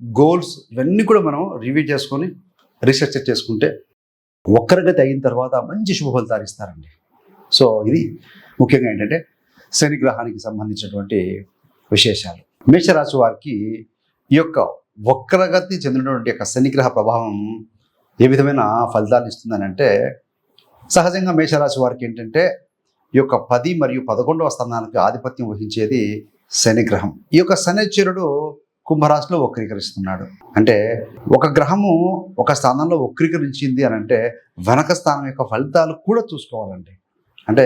Goals ఇవన్నీ కూడా మనం రివ్యూ చేసుకొని రీసెర్చ్ చేసుకుంటే ఒక్కరిగతి అయిన తర్వాత మంచి శుభ ఫలితాలు ఇస్తారండి సో ఇది ముఖ్యంగా ఏంటంటే శని గ్రహానికి సంబంధించినటువంటి విశేషాలు. మేషరాశి వారికి ఈ యొక్క వక్రగతి చెందినటువంటి యొక్క శనిగ్రహ ప్రభావం ఏ విధమైన ఫలితాలు ఇస్తుందని అంటే సహజంగా మేషరాశి వారికి ఏంటంటే ఈ యొక్క పది మరియు పదకొండవ స్థానానికి ఆధిపత్యం వహించేది శనిగ్రహం ఈ యొక్క శనిచరుడు కుంభరాశిలో వక్రీకరిస్తున్నాడు. అంటే ఒక గ్రహము ఒక స్థానంలో వక్రీకరించింది అని అంటే వెనక స్థానం యొక్క ఫలితాలు కూడా చూసుకోవాలండి. అంటే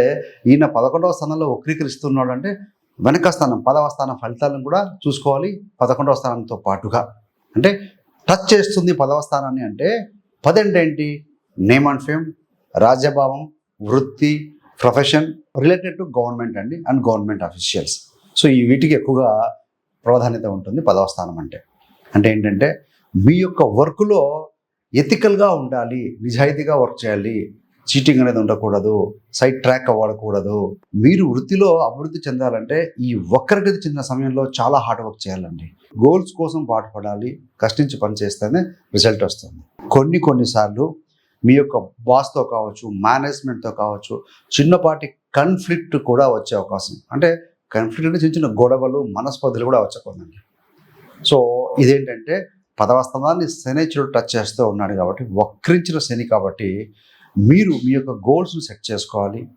ఈయన పదకొండవ స్థానంలో వక్రీకరిస్తున్నాడు అంటే వెనక స్థానం పదవ స్థానం ఫలితాలను కూడా చూసుకోవాలి పదకొండవ స్థానంతో పాటుగా. అంటే టచ్ చేస్తుంది పదవ స్థానాన్ని అంటే పది నేమ్ అండ్ ఫేమ్ రాజ్యభావం వృత్తి ప్రొఫెషన్ రిలేటెడ్ టు గవర్నమెంట్ అండి అండ్ గవర్నమెంట్ అఫీషియల్స్ సో ఈ వీటికి ఎక్కువగా ప్రాధాన్యత ఉంటుంది పదవ స్థానం అంటే. అంటే ఏంటంటే మీ యొక్క వర్క్లో ఎథికల్గా ఉండాలి నిజాయితీగా వర్క్ చేయాలి. చీటింగ్ అనేది ఉండకూడదు సైడ్ ట్రాక్ అవ్వకూడదు. మీరు వృత్తిలో అభివృద్ధి చెందాలంటే ఈ ఒక్కరిగతి చెందిన సమయంలో చాలా హార్డ్ వర్క్ చేయాలండి. గోల్స్ కోసం పాటుపడాలి కష్టించి పని చేస్తేనే రిజల్ట్ వస్తుంది. కొన్ని కొన్నిసార్లు మీ యొక్క బాస్తో కావచ్చు మేనేజ్మెంట్తో కావచ్చు చిన్నపాటి కన్ఫ్లిక్ట్ కూడా వచ్చే అవకాశం. అంటే కన్ఫ్లిక్ట్ అంటే చిన్న చిన్న గొడవలు మనస్పర్ధలు కూడా వచ్చకుందండి సో ఇదేంటంటే పదవ స్తంభాన్ని శనిచుడు టచ్ చేస్తూ ఉన్నాడు కాబట్టి వక్రించిన శని కాబట్టి మీరు మీ యొక్క గోల్స్ని సెట్ చేసుకోవాలి.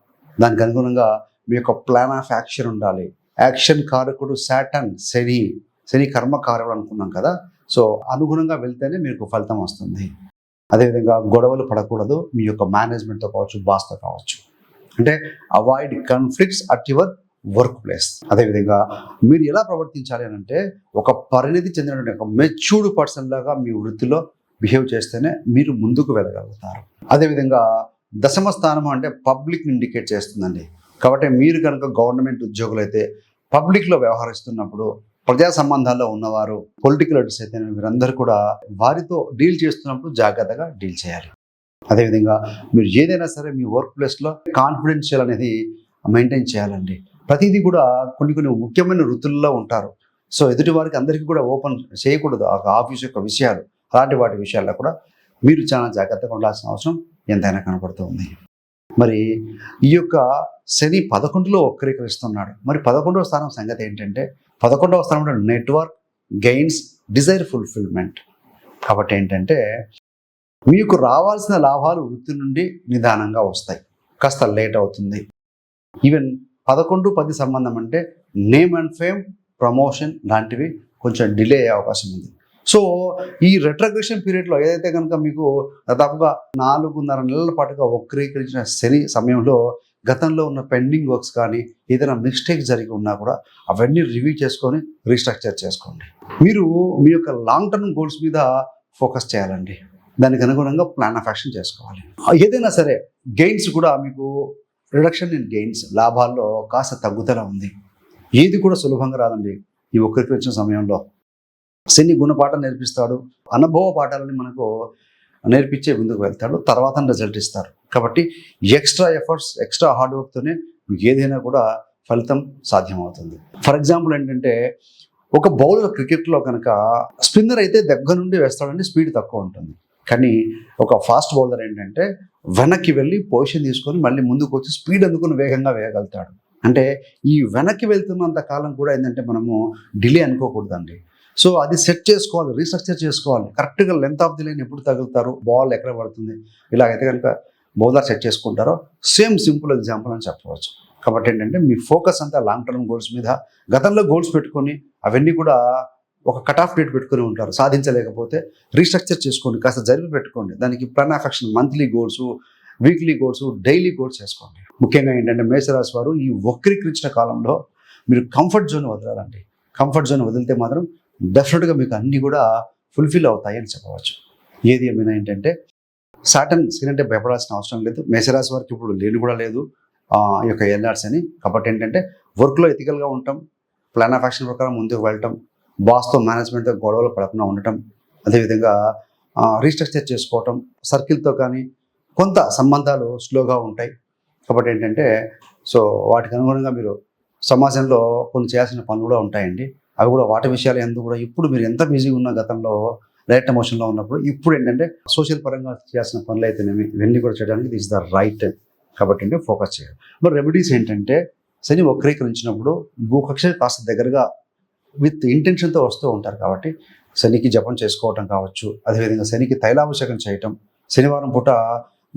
దానికి అనుగుణంగా మీ యొక్క ప్లాన్ ఆఫ్ యాక్షన్ ఉండాలి. యాక్షన్ కారకుడు శాటన్ శని శని కర్మకారకుడు అనుకున్నాం కదా. సో అనుగుణంగా వెళ్తేనే మీకు ఫలితం వస్తుంది. అదేవిధంగా గొడవలు పడకూడదు. మీ యొక్క మేనేజ్మెంట్తో కావచ్చు బాస్తో కావచ్చు. అంటే avoid conflicts at your workplace అదేవిధంగా మీరు ఎలా ప్రవర్తించాలి అని అంటే ఒక పరిణితి చెందినటువంటి ఒక మెచ్యూర్డ్ పర్సన్ లాగా మీ వృత్తిలో బిహేవ్ చేస్తేనే మీరు ముందుకు వెళ్ళగలుగుతారు. అదేవిధంగా దశమ స్థానం అంటే పబ్లిక్ ఇండికేట్ చేస్తుందండి. కాబట్టి మీరు కనుక గవర్నమెంట్ ఉద్యోగులు అయితే పబ్లిక్లో వ్యవహరిస్తున్నప్పుడు ప్రజా సంబంధాల్లో ఉన్నవారు పొలిటికల్ లీడర్స్ అయితే మీరందరూ కూడా వారితో డీల్ చేస్తున్నప్పుడు జాగ్రత్తగా డీల్ చేయాలి. అదేవిధంగా మీరు ఏదైనా సరే మీ వర్క్ ప్లేస్లో కాన్ఫిడెన్షియల్ అనేది మెయింటైన్ చేయాలండి. ప్రతిదీ కూడా కొన్ని కొన్ని ముఖ్యమైన వృత్తుల్లో ఉంటారు. సో ఎదుటి వారికి అందరికీ కూడా ఓపెన్ చేయకూడదు ఆ ఆఫీస్ యొక్క విషయాలు. అలాంటి వాటి విషయాల్లో కూడా మీరు చాలా జాగ్రత్తగా ఉండాల్సిన అవసరం ఎంతైనా కనపడుతుంది. మరి ఈ యొక్క శని పదకొండులో వక్రీకరిస్తున్నాడు. మరి పదకొండవ స్థానం సంగతి ఏంటంటే పదకొండవ స్థానంలో నెట్వర్క్ గెయిన్స్ డిజైర్ ఫుల్ఫిల్మెంట్. కాబట్టి ఏంటంటే మీకు రావాల్సిన లాభాలు వృత్తి నుండి నిదానంగా వస్తాయి. కాస్త లేట్ అవుతుంది. ఈవెన్ పదకొండు పది సంబంధం అంటే నేమ్ అండ్ ఫేమ్ ప్రమోషన్ లాంటివి కొంచెం డిలే అయ్యే అవకాశం ఉంది. సో ఈ రెట్రగ్రెషన్ పీరియడ్లో ఏదైతే కనుక మీకు దాదాపుగా నాలుగున్నర నెలల పాటుగా వక్రీకరించిన శని సమయంలో గతంలో ఉన్న పెండింగ్ వర్క్స్ కానీ ఏదైనా మిస్టేక్ జరిగి ఉన్నా కూడా అవన్నీ రివ్యూ చేసుకొని రీస్ట్రక్చర్ చేసుకోండి. మీరు మీ యొక్క లాంగ్ టర్మ్ గోల్స్ మీద ఫోకస్ చేయాలండి. దానికి అనుగుణంగా ప్లాన్ ఆఫ్ యాక్షన్ చేసుకోవాలి. ఏదైనా సరే గెయిన్స్ కూడా మీకు రిడక్షన్ ఇన్ గెయిన్స్ లాభాల్లో కాస్త తగ్గుదల ఉంది. ఏది కూడా సులభంగా రాదండి ఈ ఒక్కరికి వచ్చిన సమయంలో. శని గుణపాఠం నేర్పిస్తాడు. అనుభవ పాఠాలని మనకు నేర్పించే ముందుకు వెళ్తాడు. తర్వాత రిజల్ట్ ఇస్తారు. కాబట్టి ఎక్స్ట్రా ఎఫర్ట్స్ ఎక్స్ట్రా హార్డ్ వర్క్తోనే మీకు ఏదైనా కూడా ఫలితం సాధ్యమవుతుంది. ఫర్ ఎగ్జాంపుల్ ఏంటంటే ఒక బౌలర్ క్రికెట్లో కనుక స్పిన్నర్ అయితే దగ్గర నుండి వేస్తాడంటే స్పీడ్ తక్కువ ఉంటుంది. కానీ ఒక ఫాస్ట్ బౌలర్ ఏంటంటే వెనక్కి వెళ్ళి పొజిషన్ తీసుకొని మళ్ళీ ముందుకు వచ్చి స్పీడ్ అందుకుని వేగంగా వేయగలుగుతాడు. అంటే ఈ వెనక్కి వెళ్తున్నంత కాలం కూడా ఏంటంటే మనము డిలే అనుకోకూడదండి. సో అది సెట్ చేసుకోవాలి రీస్ట్రక్చర్ చేసుకోవాలి. కరెక్ట్గా లెంత్ ఆఫ్ ది లైన్ ఎప్పుడు తగులుతారు? బాల్ ఎక్కడ పడుతుంది? ఇలాగైతే కనుక బౌలర్ సెట్ చేసుకుంటారో సేమ్ సింపుల్ ఎగ్జాంపుల్ అని చెప్పవచ్చు. కాబట్టి ఏంటంటే మీ ఫోకస్ అంతా లాంగ్ టర్మ్ గోల్స్ మీద గతంలో గోల్స్ పెట్టుకొని అవన్నీ కూడా ఒక కట్ ఆఫ్ డేట్ పెట్టుకొని ఉంటారు సాధించలేకపోతే రీస్ట్రక్చర్ చేసుకోండి కాస్త జరిపి పెట్టుకోండి. దానికి plan monthly goals weekly goals daily goals వేసుకోండి. ముఖ్యంగా ఏంటంటే మేషరాశి వారు ఈ వక్రీకరించిన కాలంలో మీరు కంఫర్ట్ జోన్ వదలాలండి. కంఫర్ట్ జోన్ వదిలితే మాత్రం డెఫినెట్గా మీకు అన్నీ కూడా ఫుల్ఫిల్ అవుతాయి అని చెప్పవచ్చు. ఏది ఏమైనా ఏంటంటే సాటన్ సీన్ అంటే భయపడాల్సిన అవసరం లేదు. మేషరాశి వారికి ఇప్పుడు లేని కూడా లేదు. ఈ యొక్క ఎల్ఆర్స్ అని. కాబట్టి ఏంటంటే వర్క్లో ఎథికల్గా ఉంటాం. ప్లాన్ ఆఫ్ యాక్షన్ ప్రకారం ముందుకు వెళ్ళటం. బాస్తో మేనేజ్మెంట్తో గొడవలు పడకుండా ఉండటం అదేవిధంగా రీస్ట్రక్చర్ చేసుకోవటం సర్కిల్తో కానీ కొంత సంబంధాలు స్లోగా ఉంటాయి. కాబట్టి ఏంటంటే సో వాటికి అనుగుణంగా మీరు సమాజంలో కొన్ని చేయాల్సిన పనులు కూడా ఉంటాయండి. అవి కూడా వాటి విషయాలు ఎందుకు కూడా ఇప్పుడు మీరు ఎంత బిజీ ఉన్న గతంలో రైట్ ఎమోషన్లో ఉన్నప్పుడు ఇప్పుడు ఏంటంటే సోషల్ పరంగా చేయాల్సిన పనులు అయితేనేమి ఇవన్నీ కూడా చేయడానికి దిస్ ద రైట్ టైం కాబట్టి అంటే ఫోకస్ చేయాలి. మరి రెమెడీస్ ఏంటంటే శని వక్రీకరించినప్పుడు భూకక్ష కాస్త దగ్గరగా విత్ ఇంటెన్షన్తో వస్తూ ఉంటారు కాబట్టి శనికి జపం చేసుకోవటం కావచ్చు అదేవిధంగా శనికి తైలాభిషేకం చేయటం శనివారం పూట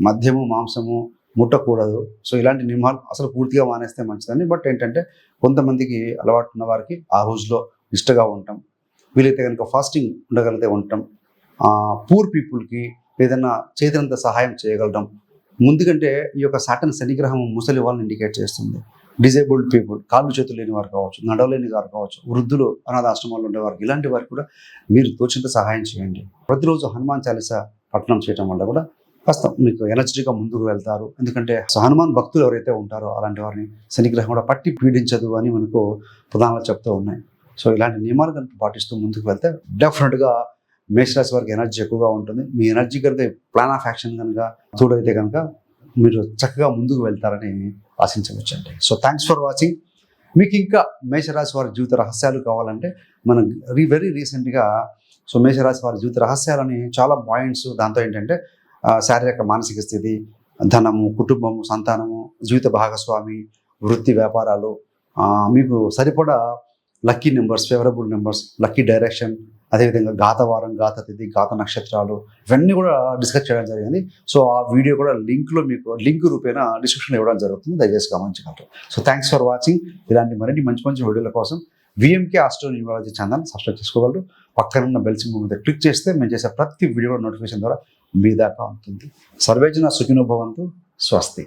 మద్యము మాంసము ముట్టకూడదు. సో ఇలాంటి నియమాలు అసలు పూర్తిగా మానేస్తే మంచిదని. బట్ ఏంటంటే కొంతమందికి అలవాటు ఉన్న వారికి ఆ రోజులో ఇష్టగా ఉంటాం వీలైతే కనుక ఫాస్టింగ్ ఉండగలిగితే ఉండటం పూర్ పీపుల్కి ఏదైనా చేతినంత సహాయం చేయగలడం. ముందుకంటే ఈ యొక్క సాటన్ శనిగ్రహం ముసలి వాళ్ళని ఇండికేట్ చేస్తుంది. డిజేబుల్డ్ పీపుల్ కాళ్ళు చేతులు లేని వారు కావచ్చు నడవలేని వారు కావచ్చు వృద్ధులు అనాథ ఆశ్రమాల్లో ఉండేవారు ఇలాంటి వారికి కూడా మీరు తోచినంత సహాయం చేయండి. ప్రతిరోజు హనుమాన్ చాలీసా పఠనం చేయడం వల్ల కూడా కాస్త మీకు ఎనర్జీగా ముందుకు వెళ్తారు. ఎందుకంటే హనుమాన్ భక్తులు ఎవరైతే ఉంటారో అలాంటి వారిని శనిగ్రహం కూడా పట్టి పీడించదు అని మనకు ప్రధానంగా చెప్తూ ఉన్నాయి. సో ఇలాంటి నియమాలు కనుక పాటిస్తూ ముందుకు వెళ్తే డెఫినెట్గా మేషరాశి వారికి ఎనర్జీ ఎక్కువగా ఉంటుంది. మీ ఎనర్జీ కనుక ప్లాన్ ఆఫ్ యాక్షన్ కనుక చూడైతే కనుక మీరు చక్కగా ముందుకు వెళ్తారని ఆశించవచ్చండి. సో థ్యాంక్స్ ఫర్ వాచింగ్ మీకు ఇంకా మేషరాశి వారి జీవిత రహస్యాలు కావాలంటే మనం రీ వెరీ రీసెంట్గా సో మేషరాశి వారి జీవిత రహస్యాలని చాలా పాయింట్స్ దాంతో ఏంటంటే శారీరక మానసిక స్థితి ధనము కుటుంబము సంతానము జీవిత భాగస్వామి వృత్తి వ్యాపారాలు మీకు సరిపడా lucky numbers favourable numbers lucky direction అదేవిధంగా గాతవారం గాత తిథి గాత నక్షత్రాలు ఇవన్నీ కూడా డిస్కస్ చేయడం జరిగింది. సో ఆ వీడియో కూడా లింక్లో మీకు లింక్ రూపేణ డిస్క్రిప్షన్లో ఇవ్వడం జరుగుతుంది. దయచేసి గమనించగలరు. సో థ్యాంక్స్ ఫర్ వాచింగ్ ఇలాంటి మరిన్ని మంచి మంచి వీడియోల కోసం V M K astro numerology channel subscribe చేసుకోగలరు. పక్కనున్న బెల్ సింబల్ మీద క్లిక్ చేస్తే మేము చేసే ప్రతి వీడియో నోటిఫికేషన్ ద్వారా మీ దాకా ఉంటుంది. సర్వేజన సుఖినోభవంతు స్వస్తి.